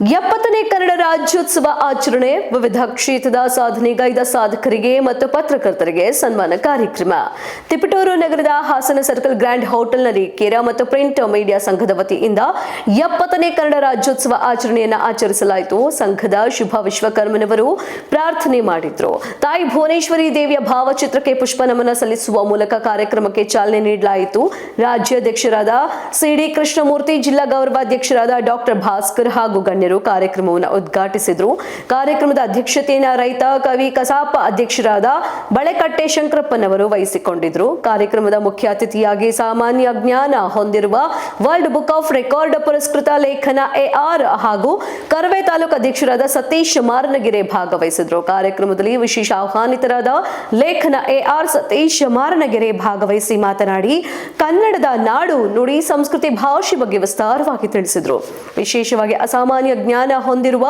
ಎಪ್ಪತ್ತನೇ ಕನ್ನಡ ರಾಜ್ಯೋತ್ಸವ ಆಚರಣೆ, ವಿವಿಧ ಕ್ಷೇತ್ರದ ಸಾಧನೆಗೈದ ಸಾಧಕರಿಗೆ ಮತ್ತು ಪತ್ರಕರ್ತರಿಗೆ ಸನ್ಮಾನ ಕಾರ್ಯಕ್ರಮ. ತಿಪಟೂರು ನಗರದ ಹಾಸನ ಸರ್ಕಲ್ ಗ್ರ್ಯಾಂಡ್ ಹೋಟೆಲ್ನಲ್ಲಿ ಕೇರ ಮತ್ತು ಪ್ರಿಂಟ್ ಮೀಡಿಯಾ ಸಂಘದ ವತಿಯಿಂದ ಎಪ್ಪತ್ತನೇ ಕನ್ನಡ ರಾಜ್ಯೋತ್ಸವ ಆಚರಣೆಯನ್ನು ಆಚರಿಸಲಾಯಿತು. ಸಂಘದ ಶುಭ ವಿಶ್ವಕರ್ಮನವರು ಪ್ರಾರ್ಥನೆ ಮಾಡಿದ್ರು. ತಾಯಿ ಭುವನೇಶ್ವರಿ ದೇವಿಯ ಭಾವಚಿತ್ರಕ್ಕೆ ಪುಷ್ಪ ನಮನ ಸಲ್ಲಿಸುವ ಮೂಲಕ ಕಾರ್ಯಕ್ರಮಕ್ಕೆ ಚಾಲನೆ ನೀಡಲಾಯಿತು. ರಾಜ್ಯಾಧ್ಯಕ್ಷರಾದ ಸಿಡಿ ಕೃಷ್ಣಮೂರ್ತಿ, ಜಿಲ್ಲಾ ಗೌರವಾಧ್ಯಕ್ಷರಾದ ಡಾಕ್ಟರ್ ಭಾಸ್ಕರ್ ಹಾಗೂ ಗಣ್ಯರು ಕಾರ್ಯಕ್ರಮವನ್ನು ಉದ್ಘಾಟಿಸಿದರು. ಕಾರ್ಯಕ್ರಮದ ಅಧ್ಯಕ್ಷತೆಯನ್ನು ರೈತ, ಕವಿ, ಕಸಾಪ ಅಧ್ಯಕ್ಷರಾದ ಬಳೆಕಟ್ಟೆ ಶಂಕರಪ್ಪನವರು ವಹಿಸಿಕೊಂಡಿದ್ರು. ಕಾರ್ಯಕ್ರಮದ ಮುಖ್ಯ ಅತಿಥಿಯಾಗಿ ಸಾಮಾನ್ಯ ಜ್ಞಾನ ಹೊಂದಿರುವ ವರ್ಲ್ಡ್ ಬುಕ್ ಆಫ್ ರೆಕಾರ್ಡ್ ಪುರಸ್ಕೃತ ಲೇಖನ ಎಆರ್ ಹಾಗೂ ಕರವೇ ತಾಲೂಕು ಅಧ್ಯಕ್ಷರಾದ ಸತೀಶ್ ಮಾರನಗಿರೆ ಭಾಗವಹಿಸಿದ್ರು. ಕಾರ್ಯಕ್ರಮದಲ್ಲಿ ವಿಶೇಷ ಆಹ್ವಾನಿತರಾದ ಲೇಖನ ಎಆರ್ ಸತೀಶ್ ಮಾರನಗೆರೆ ಭಾಗವಹಿಸಿ ಮಾತನಾಡಿ, ಕನ್ನಡದ ನಾಡು ನುಡಿ ಸಂಸ್ಕೃತಿ ಭಾಷೆ ಬಗ್ಗೆ ವಿಸ್ತಾರವಾಗಿ ತಿಳಿಸಿದ್ರು. ವಿಶೇಷವಾಗಿ ಅಸಾಮಾನ್ಯ ಜ್ಞಾನ ಹೊಂದಿರುವ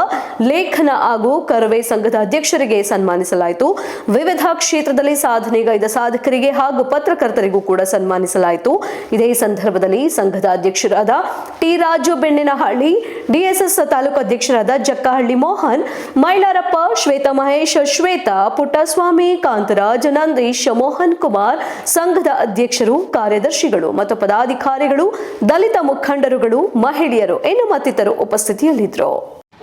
ಲೇಖನ ಹಾಗೂ ಕರವೇ ಸಂಘದ ಅಧ್ಯಕ್ಷರಿಗೆ ಸನ್ಮಾನಿಸಲಾಯಿತು. ವಿವಿಧ ಕ್ಷೇತ್ರದಲ್ಲಿ ಸಾಧನೆಗೈದ ಸಾಧಕರಿಗೆ ಹಾಗೂ ಪತ್ರಕರ್ತರಿಗೂ ಕೂಡ ಸನ್ಮಾನಿಸಲಾಯಿತು. ಇದೇ ಸಂದರ್ಭದಲ್ಲಿ ಸಂಘದ ಅಧ್ಯಕ್ಷರಾದ ಟಿ ರಾಜು ಬೆಣ್ಣಿನಹಳ್ಳಿ, ಡಿಎಸ್ಎಸ್ ತಾಲೂಕು ಅಧ್ಯಕ್ಷರಾದ ಜಕ್ಕಹಳ್ಳಿ ಮೋಹನ್, ಮೈಲಾರಪ್ಪ, ಶ್ವೇತಾ ಮಹೇಶ್, ಶ್ವೇತಾ, ಪುಟ್ಟಸ್ವಾಮಿ, ಕಾಂತರಾಜ್, ನಂದೀಶ್, ಮೋಹನ್ ಕುಮಾರ್, ಸಂಘದ ಅಧ್ಯಕ್ಷರು, ಕಾರ್ಯದರ್ಶಿಗಳು ಮತ್ತು ಪದಾಧಿಕಾರಿಗಳು, ದಲಿತ ಮುಖಂಡರುಗಳು, ಮಹಿಳೆಯರು, ಇನ್ನು ಮತ್ತಿತರು ಉಪಸ್ಥಿತಿಯಲ್ಲಿದ್ದರು. withdraw.